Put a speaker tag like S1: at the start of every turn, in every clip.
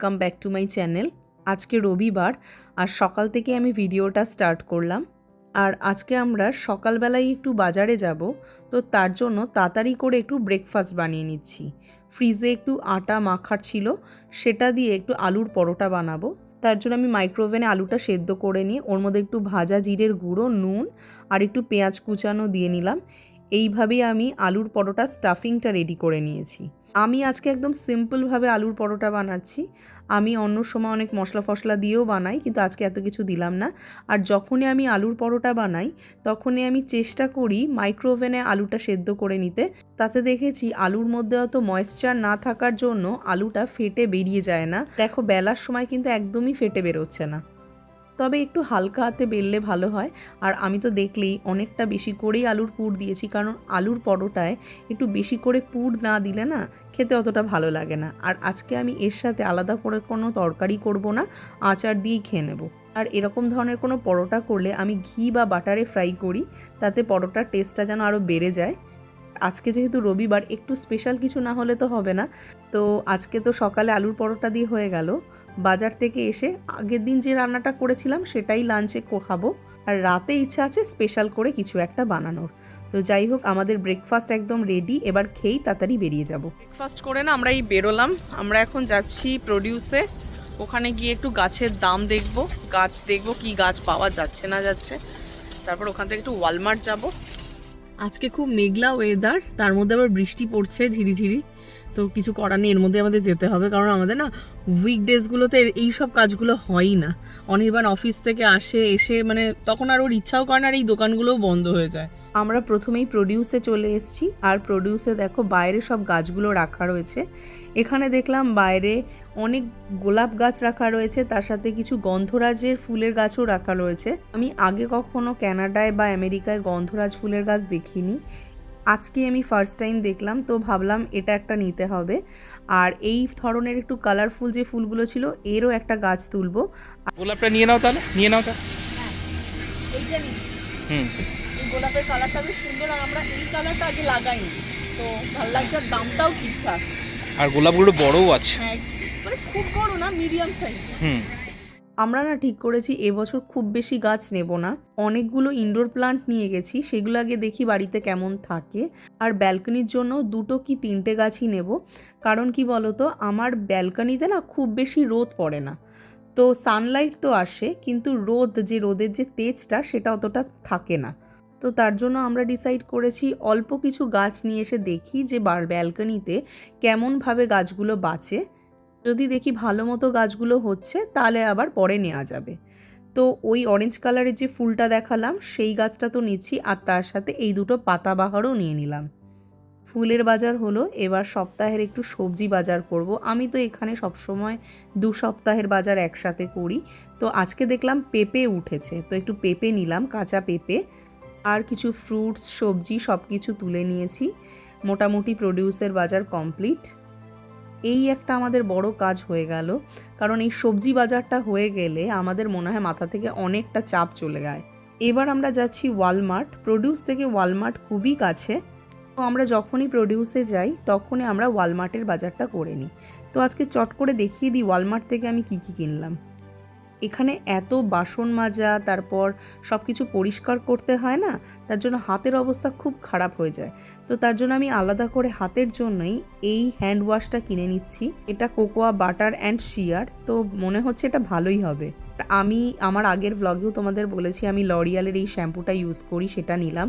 S1: Welcome back to my channel আজকে রবিবার, আর সকাল থেকে আমি ভিডিওটা স্টার্ট করলাম। আর আজকে আমরা সকালবেলায় একটু বাজারে যাব, তো তার জন্য তাড়াতাড়ি করে একটু ব্রেকফাস্ট বানিয়ে নিচ্ছি। ফ্রিজে একটু আটা মাখার ছিল, সেটা দিয়ে একটু আলুর পরোটা বানাবো। তার জন্য আমি মাইক্রোওভেনে আলুটা সেদ্ধ করে নিয়ে, ওর মধ্যে একটু ভাজা জিরের গুঁড়ো, নুন, আর একটু পেঁয়াজ কুচানো দিয়ে নিলাম। এইভাবেই আমি আলুর পরোটা স্টাফিংটা রেডি করে নিয়েছি। আমি আজকে একদম সিম্পলভাবে আলুর পরোটা বানাচ্ছি। আমি অন্য সময় অনেক মশলা ফসলা দিয়েও বানাই, কিন্তু আজকে এত কিছু দিলাম না। আর যখনই আমি আলুর পরোটা বানাই, তখনই আমি চেষ্টা করি মাইক্রোওভেনে আলুটা সেদ্ধ করে নিতে। তাতে দেখেছি আলুর মধ্যে অত ময়েশ্চার না থাকার জন্য আলুটা ফেটে বেরিয়ে যায় না। দেখো, বেলার সময় কিন্তু একদমই ফেটে বেরোচ্ছে না। তবে একটু হালকা হাতে বেললে ভালো হয়। আর আমি তো দেখলেই অনেকটা বেশি করেই আলুর পুর দিয়েছি, কারণ আলুর পরোটায় একটু বেশি করে পুর না দিলে না খেতে অতটা ভালো লাগে না। আর আজকে আমি এর সাথে আলাদা করে কোনো তরকারি করব না, আচার দিয়েই খেয়ে নেব। আর এরকম ধরনের কোনো পরোটা করলে আমি ঘি বা বাটারে ফ্রাই করি, তাতে পরোটার টেস্টটা যেন আরও বেড়ে যায়। আজকে যেহেতু রবিবার, একটু স্পেশাল কিছু না হলে তো হবে না। তো আজকে তো সকালে আলুর পরোটা দিয়ে হয়ে গেল। বাজার থেকে এসে আগের দিন যে রান্নাটা করেছিলাম সেটাই লাঞ্চে খাব। আর রাতে ইচ্ছা আছে স্পেশাল করে কিছু একটা বানানোর। তো যাই হোক আমাদের ব্রেকফাস্ট একদম রেডি এবার খেয়েই তাড়াতাড়ি বেরিয়ে যাব। ব্রেকফাস্ট করে না আমরা এই বেরোলাম। আমরা এখন যাচ্ছি প্রডিউসে ওখানে গিয়ে একটু গাছের দাম দেখব। গাছ দেখব কি গাছ পাওয়া যাচ্ছে না যাচ্ছে। তারপর ওখান থেকে একটু ওয়ালমার্ট যাব। আজকে খুব মেঘলা ওয়েদার তার মধ্যে আবার বৃষ্টি পড়ছে ঝিরিঝিরি। তো কিছু করার নেই, এর মধ্যে আমাদের যেতে হবে, কারণ আমাদের না উইকডেজগুলোতে এই সব কাজগুলো হয়ই না। অনির্বাণ অফিস থেকে আসে, এসে মানে তখন আর ওর ইচ্ছাও করে না আর এই দোকানগুলোও বন্ধ হয়ে যায়। আমরা প্রথমেই প্রডিউসে চলে এসেছি, আর প্রডিউসে দেখো বাইরে সব গাছগুলো রাখা রয়েছে। এখানে দেখলাম বাইরে অনেক গোলাপ গাছ রাখা রয়েছে, তার সাথে কিছু গন্ধরাজের ফুলের গাছও রাখা রয়েছে। আমি আগে কখনো ক্যানাডায় বা আমেরিকায় গন্ধরাজ ফুলের গাছ দেখিনি। আজকে আমি ফার্স্ট টাইম দেখলাম তো ভাবলাম এটা একটা নিতে হবে। আর এই ধরনের একটু কালারফুল যে ফুলগুলো ছিল এরও একটা গাছ তুলবো।
S2: গোলাপটা নিয়ে নাও তাহলে নিয়ে নাও তাহলে
S1: এইটা নিচ্ছি।
S2: হুম।
S1: এই গোলাপের কালারটা বেশ সুন্দর আর আমরা এই কালারটা আগে লাগাইনি। তো ভালো লাগছে আর দামটাও ঠিকঠাক।
S2: আর গোলাপগুলো বড়ও আছে।
S1: হ্যাঁ মানে খুব বড় না মিডিয়াম সাইজ
S2: হুম।
S1: আমরা না ঠিক করেছি এবছর খুব বেশি গাছ নেব না। অনেকগুলো ইনডোর প্লান্ট নিয়ে গেছি, সেগুলো আগে দেখি বাড়িতে কেমন থাকে। আর ব্যালকনির জন্য দুটো কি তিনটে গাছই নেব। কারণ কি বলতো, আমার ব্যালকনিতে না খুব বেশি রোদ পড়ে না। তো সানলাইট তো আসে, কিন্তু রোদ, যে রোদের যে তেজটা, সেটা অতটা থাকে না। তো তার জন্য আমরা ডিসাইড করেছি অল্প কিছু গাছ নিয়ে এসে দেখি যে ব্যালকনিতে কেমনভাবে গাছগুলো বাঁচে। যদি দেখি ভালো মতো গাছগুলো হচ্ছে, তাহলে আবার পরে নেওয়া যাবে। তো ওই অরেঞ্জ কালারের যে ফুলটা দেখালাম, সেই গাছটা তো নিচ্ছি, আর তার সাথে এই দুটো পাতাবাহারও নিয়ে নিলাম। ফুলের বাজার হলো, এবার সপ্তাহের একটু সবজি বাজার করব। আমি তো এখানে সবসময় দু সপ্তাহের বাজার একসাথে করি। তো আজকে দেখলাম পেঁপে উঠেছে, তো একটু পেঁপে নিলাম, কাঁচা পেঁপে। আর কিছু ফ্রুটস সবজি সব কিছু তুলে নিয়েছি। মোটামুটি প্রডিউসের বাজার কমপ্লিট এই একটা আমাদের বড় কাজ হয়ে গেল। কারণ এই সবজি বাজারটা হয়ে গেলে আমাদের মনে হয় মাথা থেকে অনেকটা চাপ চলে যায়। এবার আমরা যাচ্ছি ওয়ালমার্ট প্রডিউস থেকে ওয়ালমার্ট খুবই কাছে। তো আমরা যখনই প্রডিউসে যাই, তখনই আমরা ওয়ালমার্টের বাজারটা করে নিই। তো আজকে চট করে দেখিয়ে দিই ওয়ালমার্ট থেকে আমি কী কী কিনলাম। এখানে এত বাসন মাজা, তারপর সব কিছু পরিষ্কার করতে হয় না, তার জন্য হাতের অবস্থা খুব খারাপ হয়ে যায়। তো তার জন্য আমি আলাদা করে হাতের জন্যই এই হ্যান্ড ওয়াশটা কিনে নিচ্ছি। এটা কোকোয়া, বাটার অ্যান্ড শিয়ার তো মনে হচ্ছে এটা ভালোই হবে। আমি, আমার আগের ব্লগেও তোমাদের বলেছি, আমি লরিয়ালের এই শ্যাম্পুটা ইউজ করি, সেটা নিলাম।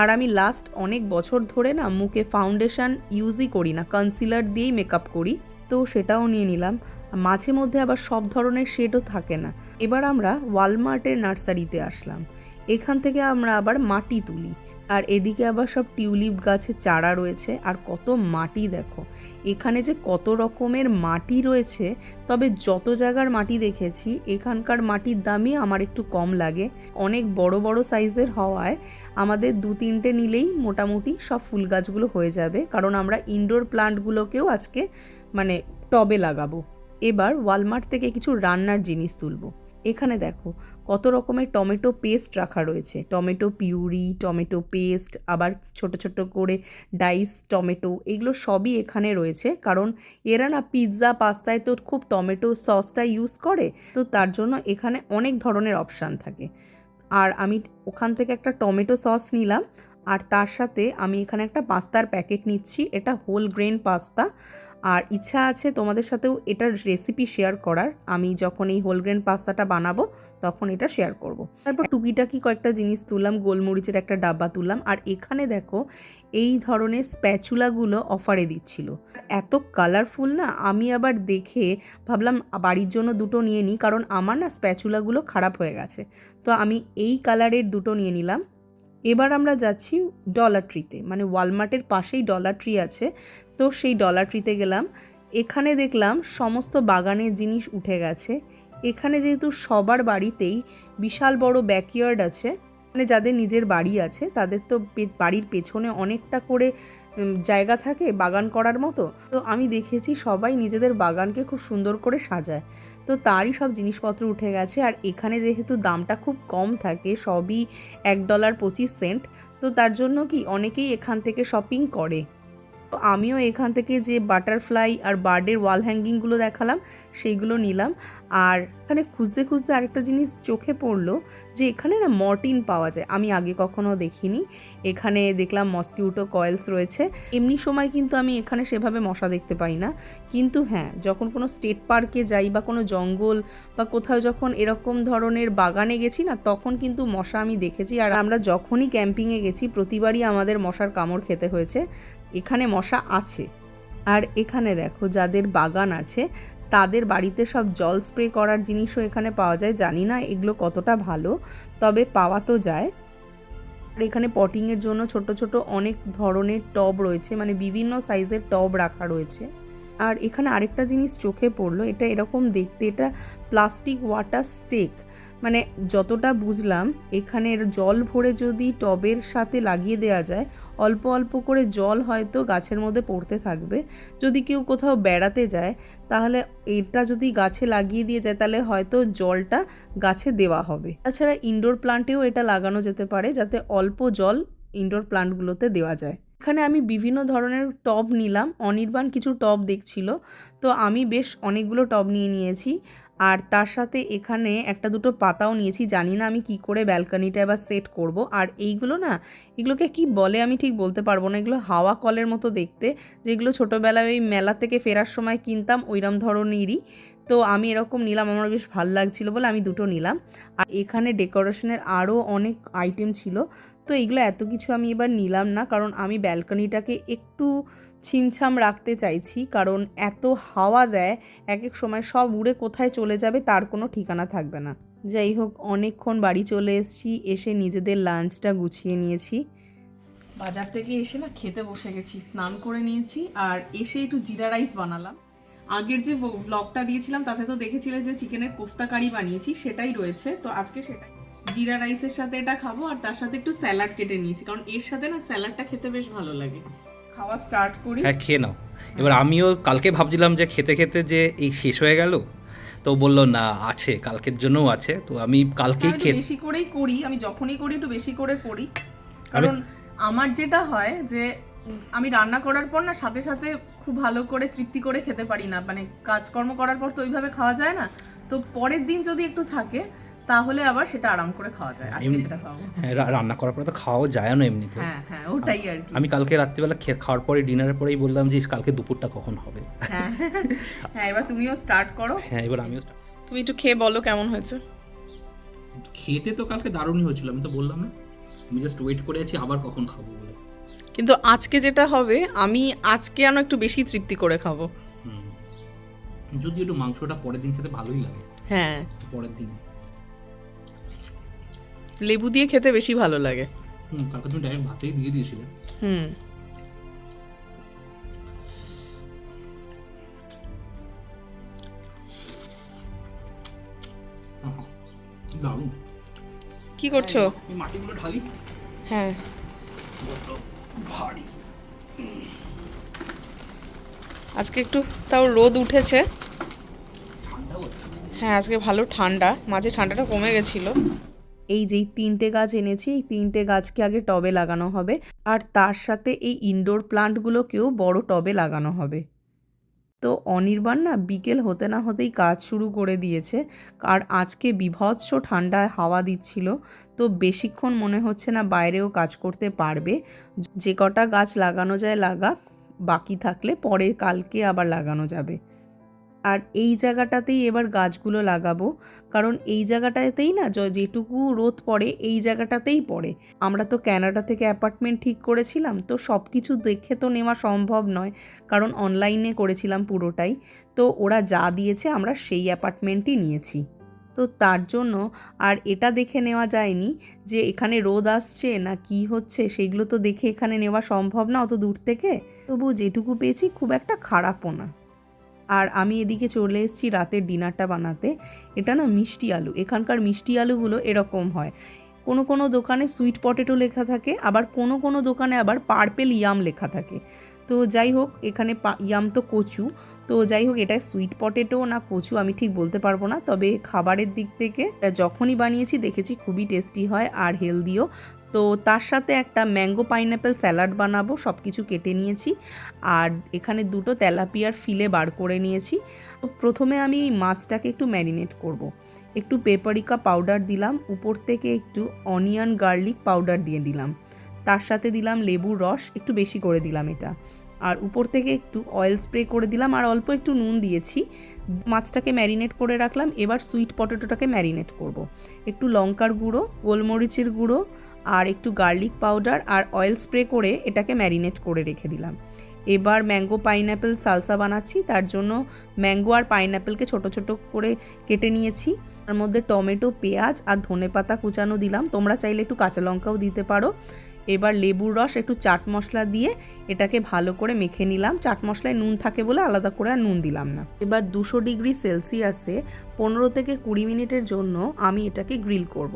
S1: আর আমি লাস্ট অনেক বছর ধরে না, মুখে ফাউন্ডেশন ইউজই করি না কনসিলার দিয়েই মেকআপ করি, তো সেটাও নিয়ে নিলাম। মাঝে মধ্যে আবার সব ধরনের শেডও থাকে না। এবার আমরা ওয়ালমার্টের নার্সারিতে আসলাম। এখান থেকে আমরা আবার মাটি তুলি। আর এদিকে আবার সব টিউলিপ গাছের চারা রয়েছে। আর কত মাটি দেখো। এখানে যে কত রকমের মাটি রয়েছে, তবে যত জায়গার মাটি দেখেছি, এখানকার মাটির দামই আমার একটু কম লাগে। অনেক বড় বড় সাইজের হওয়ায় আমাদের দু তিনটে নিলেই মোটামুটি সব ফুল গাছগুলো হয়ে যাবে। কারণ আমরা ইনডোর প্লান্টগুলোকেও আজকে মানে টবে লাগাবো। এবার ওয়ালমার্ট থেকে কিছু রান্নার জিনিস তুলবো। এখানে দেখো, কত রকমের টমেটো পেস্ট রাখা রয়েছে। টমেটো পিউরি, টমেটো পেস্ট, আবার ছোট ছোট করে ডাইস, টমেটো, এগুলো সবই এখানে রয়েছে। কারণ এরা না পিৎজা, পাস্তায় তো খুব টমেটো সসটা ইউজ করে, তো তার জন্য এখানে অনেক ধরনের অপশান থাকে। আর আমি ওখান থেকে একটা টমেটো সস নিলাম, আর তার সাথে আমি এখানে একটা পাস্তার প্যাকেট নিচ্ছি, এটা হোল গ্রেন পাস্তা। আর ইচ্ছা আছে তোমাদের সাথেও এটার রেসিপি শেয়ার করার। আমি যখন এই হোলগ্রেন পাস্তাটা বানাবো তখন এটা শেয়ার করব। তারপর টুকিটাকি কয়েকটা জিনিস তুললাম গোলমরিচের একটা ডাব্বা তুললাম আর এখানে দেখো এই ধরনের স্প্যাচুলাগুলো অফারে দিচ্ছিল। এত কালারফুল না আমি আবার দেখে ভাবলাম বাড়ির জন্য দুটো নিয়ে নিই কারণ আমার না স্প্যাচুলাগুলো খারাপ হয়ে গেছে। তো আমি এই কালারের দুটো নিয়ে নিলাম। এবার আমরা যাচ্ছি ডলার ট্রিতে মানে ওয়ালমার্টের পাশেই ডলার ট্রি আছে। তো সেই ডলার ট্রিতে গেলাম। এখানে দেখলাম সমস্ত বাগানের জিনিস উঠে গেছে। এখানে যেহেতু সবার বাড়িতেই বিশাল বড় ব্যাকইয়ার্ড আছে মানে যাদের নিজের বাড়ি আছে, তাদের তো বাড়ির পেছনে অনেকটা করে জায়গা থাকে বাগান করার মতো। তো আমি দেখেছি সবাই নিজেদের বাগানকে খুব সুন্দর করে সাজায়। তো তারই সব জিনিসপত্র উঠে গেছে। আর এখানে যেহেতু দামটা খুব কম থাকে, সবই এক ডলার পঁচিশ সেন্ট তো তার জন্য কি অনেকেই এখান থেকে শপিং করে। তো আমিও এখান থেকে যে বাটারফ্লাই আর বার্ডের ওয়াল হ্যাঙ্গিংগুলো দেখালাম, সেইগুলো নিলাম। আর এখানে খুঁজতে খুঁজতে আরেকটা জিনিস চোখে পড়ল যে এখানে না মর্টিন পাওয়া যায়। আমি আগে কখনো দেখিনি। এখানে দেখলাম মসকিউটো কয়েলস রয়েছে। এমনি সময় কিন্তু আমি এখানে সেভাবে মশা দেখতে পাই না। কিন্তু হ্যাঁ যখন কোনো স্টেট পার্কে যাই বা কোনো জঙ্গল বা কোথাও যখন এরকম ধরনের বাগানে গেছি না, তখন কিন্তু মশা আমি দেখেছি। আর আমরা যখনই ক্যাম্পিংয়ে গেছি, প্রতিবারই আমাদের মশার কামড় খেতে হয়েছে। এখানে মশা আছে। আর এখানে দেখো যাদের বাগান আছে, তাদের বাড়িতে সব জল স্প্রে করার জিনিসও এখানে পাওয়া যায়। জানি না এগুলো কতটা ভালো, তবে পাওয়া তো যায়। আর এখানে পটিংয়ের জন্য ছোট ছোট অনেক ধরনের টব রয়েছে মানে বিভিন্ন সাইজের টব রাখা রয়েছে। আর এখানে আরেকটা জিনিস চোখে পড়ল, এটা এরকম দেখতে, এটা প্লাস্টিক ওয়াটার স্টেক মানে যতটা বুঝলাম, এখানের জল ভরে যদি টবের সাথে লাগিয়ে দেওয়া যায় অল্প অল্প করে জল হয়তো গাছের মধ্যে পড়তে থাকবে। যদি কেউ কোথাও বেড়াতে যায়, তাহলে এটা যদি গাছে লাগিয়ে দিয়ে যায়, তাহলে হয়তো জলটা গাছে দেওয়া হবে। তাছাড়া ইনডোর প্লান্টেও এটা লাগানো যেতে পারে, যাতে অল্প জল ইনডোর প্লান্টগুলোতে দেওয়া যায়। এখানে আমি বিভিন্ন ধরনের টব নিলাম। অনির্বাণ কিছু টব দেখছিল। তো আমি বেশ অনেকগুলো টব নিয়ে নিয়েছি। আর তার সাথে এখানে একটা দুটো পাতাও নিয়েছি। জানি না আমি কি করে ব্যালকানিটা এবার সেট করব। আর এইগুলো না, এগুলোকে কি বলে আমি ঠিক বলতে পারব না। এগুলো হাওয়া কলের মতো দেখতে। যেগুলো ছোটোবেলায় ওই মেলা থেকে ফেরার সময় কিনতাম, ওইরম ধরনেরই। তো আমি এরকম নিলাম, আমার বেশ ভালো লাগছিল বলে আমি দুটো নিলাম। আর এখানে ডেকোরেশনের আরও অনেক আইটেম ছিল, তো এগুলো এত কিছু আমি এবার নিলাম না, কারণ আমি ব্যালকনিটাকে একটু ছিমছাম রাখতে চাইছি, কারণ এত হাওয়া দেয় এক এক সময় সব উড়ে কোথায় চলে যাবে তার কোনো ঠিকানা থাকবে না। যাই হোক, অনেকক্ষণ বাড়ি চলে এসেছি, এসে নিজেদের লাঞ্চটা গুছিয়ে নিয়েছি। বাজার থেকে এসে না খেতে বসে গেছি, স্নান করে নিয়েছি, আর এসে একটু জিরা রাইস বানালাম। আগের যে ভ্লগটা দিয়েছিলাম তাতে তো দেখেছিলে যে চিকেনের কোফতা কারি বানিয়েছি সেটাই রয়েছে। তো আজকে সেটাই। জিরা রাইসের সাথে এটা খাব আর তার সাথে একটু স্যালাড কেটে নিয়েছি কারণ এর সাথে না স্যালাডটা খেতে বেশ ভালো লাগে। খাওয়া স্টার্ট করি।
S2: হ্যাঁ খেয়ে নাও। এবার আমিও কালকে ভাবছিলাম যে খেতে খেতে যে এই শেষ হয়ে গেল তো বলল না আছে কালকের জন্যও আছে। তো আমি কালকেই
S1: হ্যাঁ,
S2: খেয়ে
S1: বেশি করেই করি আমি যখনই করি একটু বেশি করে করি। কারণ আমার যেটা হয় যে আমি রান্না করার পর না সাথে সাথে খুব ভালো করে তৃপ্তি করে খেতে পারি না। মানে কাজকর্ম করার পর তো ওইভাবে খাওয়া যায় না। তো পরের দিন যদি একটু থাকে তাহলে আবার সেটা আরাম করে খাওয়া যায়। আজকে সেটা খাওয়াবো।
S2: হ্যাঁ, রান্না করার পরে তো খাওয়াও যায় না এমনিতে।
S1: হ্যাঁ হ্যাঁ ওটাই আর কি।
S2: আমি কালকে রাত্রিবেলা খে- খাওয়ার পরে ডিনারের পরেই বললাম যে কালকে দুপুরটা কখন হবে?
S1: হ্যাঁ হ্যাঁ এবার তুমিও স্টার্ট করো।
S2: হ্যাঁ এবার আমিও
S1: তুমি একটু খেয়ে বলো কেমন হয়েছে।
S2: খেতে তো কালকে দারুণই হয়েছিল আমি তো বললাম না। আমি জাস্ট ওয়েট করে আছি আবার কখন খাব বলে।
S1: কিন্তু আজকে যেটা হবে আমি আজকে আনো একটু বেশি তৃপ্তি করে খাব।
S2: হুম। যদি একটু মাংসটা পরের দিন খেতে ভালোই লাগে।
S1: হ্যাঁ।
S2: পরের দিন।
S1: লেবু দিয়ে খেতে বেশি ভালো লাগে।
S2: হুম কালকে তুমি ডাইরেক্ট ভাতেই দিয়ে দিয়েছিলে।
S1: হুম।
S2: দারুণ।
S1: কি করছ?
S2: মাটিগুলো ঢালি।
S1: হ্যাঁ।
S2: ভারী।
S1: আজকে একটু তাও রোদ উঠেছে। হ্যাঁ। আজকে ভালো ঠান্ডা। মাঝে ঠান্ডাটা কমে গেছিল। এই যেই তিনটে গাছ এনেছি এই তিনটে গাছকে আগে টবে লাগানো হবে। আর তার সাথে এই ইনডোর প্লান্টগুলোকেও বড় টবে লাগানো হবে। তো অনির্বাণ না বিকেল হতে না হতেই কাজ শুরু করে দিয়েছে। আর আজকে বিভৎস ঠান্ডায় হাওয়া দিচ্ছিল, তো বেশিক্ষণ মনে হচ্ছে না বাইরেও কাজ করতে পারবে। যে কটা গাছ লাগানো যায় লাগাক, বাকি থাকলে পরে কালকে আবার লাগানো যাবে। আর এই জায়গাটাতেই এবার গাছগুলো লাগাবো। কারণ এই জায়গাটাতেই না যেটুকু রোদ পড়ে, এই জায়গাটাতেই পড়ে। আমরা তো ক্যানাডা থেকে অ্যাপার্টমেন্ট ঠিক করেছিলাম, তো সব কিছু দেখে তো নেওয়া সম্ভব নয়। কারণ অনলাইনে করেছিলাম পুরোটাই। তো ওরা যা দিয়েছে আমরা সেই অ্যাপার্টমেন্টই নিয়েছি। তো তার জন্য আর এটা দেখে নেওয়া যায়নি যে এখানে রোদ আসছে না কি হচ্ছে, সেগুলো তো দেখে এখানে নেওয়া সম্ভব না অত দূর থেকে। তবু যেটুকু পেয়েছি খুব একটা খারাপও না। আর আমি এদিকে চলে এসেছি রাতের ডিনারটা বানাতে। এটা না মিষ্টি আলু। এখানকার মিষ্টি আলুগুলো এরকম হয়। কোনো কোনো দোকানে সুইট পটেটো লেখা থাকে, আবার কোনো কোনো দোকানে আবার পার্পেল ইয়াম লেখা থাকে। তো যাই হোক, এখানে ইয়াম তো কচু। তো যাই হোক এটা সুইট পটেটো না কচু আমি ঠিক বলতে পারব না। তবে খাবারের দিক থেকে যখনই বানিয়েছি দেখেছি খুবই টেস্টি হয় আর হেলদিও তো তার সাথে একটা ম্যাঙ্গো পাইনঅ্যাপেল স্যালাড বানাবো সব কিছু কেটে নিয়েছি। আর এখানে দুটো তেলাপিয়ার ফিলে বার করে নিয়েছি। প্রথমে আমি এই মাছটাকে একটু ম্যারিনেট করব। একটু পেপারিকা পাউডার দিলাম, উপর থেকে একটু অনিয়ন গার্লিক পাউডার দিয়ে দিলাম। তার সাথে দিলাম লেবুর রস, একটু বেশি করে দিলাম এটা। আর উপর থেকে একটু অয়েল স্প্রে করে দিলাম আর অল্প একটু নুন দিয়েছি। মাছটাকে ম্যারিনেট করে রাখলাম। এবার সুইট পটেটোটাকে ম্যারিনেট করব। একটু লঙ্কার গুঁড়ো, গোলমরিচের গুঁড়ো আর একটু গার্লিক পাউডার আর অয়েল স্প্রে করে এটাকে ম্যারিনেট করে রেখে দিলাম। এবার ম্যাঙ্গো পাইনঅ্যাপেল সালসা বানাচ্ছি। তার জন্য ম্যাঙ্গো আর পাইনঅ্যাপেলকে ছোট ছোট করে কেটে নিয়েছি। তার মধ্যে টমেটো, পেঁয়াজ আর ধনেপাতা কুচানো দিলাম। তোমরা চাইলে একটু কাঁচা লঙ্কাও দিতে পারো। এবার লেবুর রস একটু চাট মশলা দিয়ে এটাকে ভালো করে মেখে নিলাম। চাট মশলায় নুন থাকে বলে আলাদা করে আর নুন দিলাম না। এবার দুশো ডিগ্রি সেলসিয়াসে পনেরো থেকে কুড়ি মিনিটের জন্য আমি এটাকে গ্রিল করব।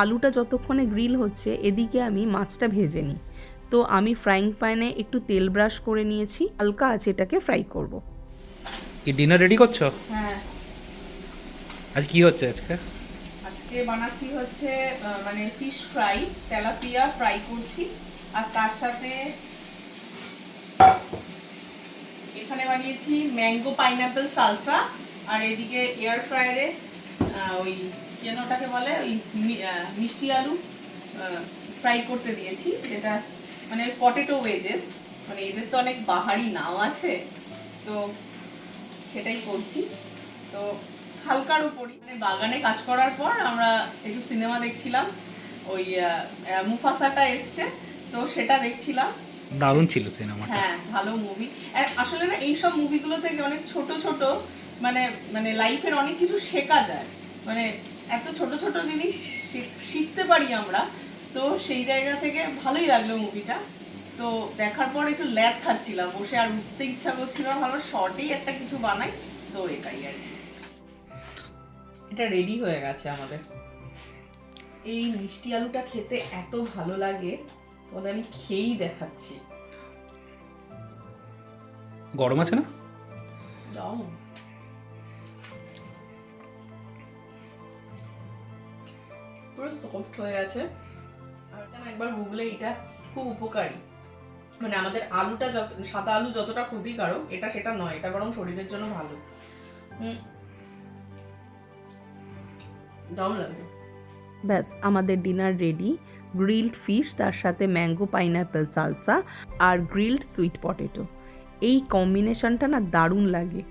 S1: আলুটা যতক্ষণে গ্রিল হচ্ছে এদিকে আমি মাছটা ভেজে নিই। তো আমি ফ্রাইং প্যানে একটু তেল ব্রাশ করে নিয়েছি হালকা আছে এটাকে ফ্রাই করব।
S2: কি ডিনার রেডি করছ?
S1: হ্যাঁ।
S2: আজ কি হচ্ছে আজকে?
S1: আজকে বানাচ্ছি হচ্ছে মানে ফিশ ফ্রাই তেলাপিয়া ফ্রাই করছি। আর তার সাথে এখানে বানিয়েছি ম্যাঙ্গো পাইনাপেল সালসা আর এদিকে এয়ার ফ্রায়ারে ওই কেন ওটাকে বলে, ওই মিষ্টি আলু ফ্রাই করতে দিয়েছি, যেটা মানে পটেটো ওয়েজেস মানে এদের তো অনেক বাহারি নাও আছে, তো সেটাই করছি। তো হালকার উপরই। মানে বাগানে কাজ করার পর আমরা একটু সিনেমা দেখছিলাম। ওই মুফাসাটা এসছে তো সেটা দেখছিলাম।
S2: দারুণ ছিল সিনেমাটা।
S1: হ্যাঁ ভালো মুভি আসলে না এইসব মুভিগুলো থেকে অনেক ছোট ছোট মানে মানে লাইফের অনেক কিছু শেখা যায়। মানে এত ছোট ছোট জিনিস শিখতে পারি আমরা। তো সেই জায়গা থেকে ভালোই লাগল মুভিটা তো দেখার পর একটু ল্যাদ খাচ্ছিলাম। বসে আর উঠতে ইচ্ছা করছিল ভালো শর্টেই একটা কিছু বানাই তো এটাই আর কি। এটা রেডি হয়ে গেছে আমাদের। এই মিষ্টি আলুটা খেতে এত ভালো লাগে তোমাদের আমি খেয়েই দেখাচ্ছি।
S2: গরম আছে না?
S1: দাও। পুরো সফট হয়ে গেছে। একবার গুগলে এটা খুব উপকারী। মানে আমাদের আলুটা যত সাদা আলু যতটা ক্ষতিকারক এটা সেটা নয় এটা বরং শরীরের জন্য ভালো। ব্যাস, আমাদের ডিনার রেডি গ্রিলড ফিশ তার সাথে ম্যাঙ্গো পাইনঅ্যাপেল সালসা আর গ্রিলড সুইট পটেটো এই কম্বিনেশনটা না দারুণ লাগে।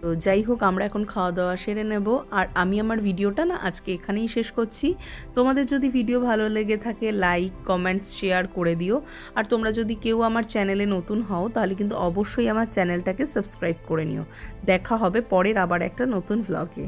S1: তো যাই হোক, আমরা এখন খাওয়া দাওয়া সেরে নেব। আর আমি আমার ভিডিওটা না আজকে এখানেই শেষ করছি। তোমাদের যদি ভিডিও ভালো লেগে থাকে লাইক কমেন্টস শেয়ার করে দিও। আর তোমরা যদি কেউ আমার চ্যানেলে নতুন হও, তাহলে কিন্তু অবশ্যই আমার চ্যানেলটাকে সাবস্ক্রাইব করে নিও। দেখা হবে পরের আবার একটা নতুন ভ্লগে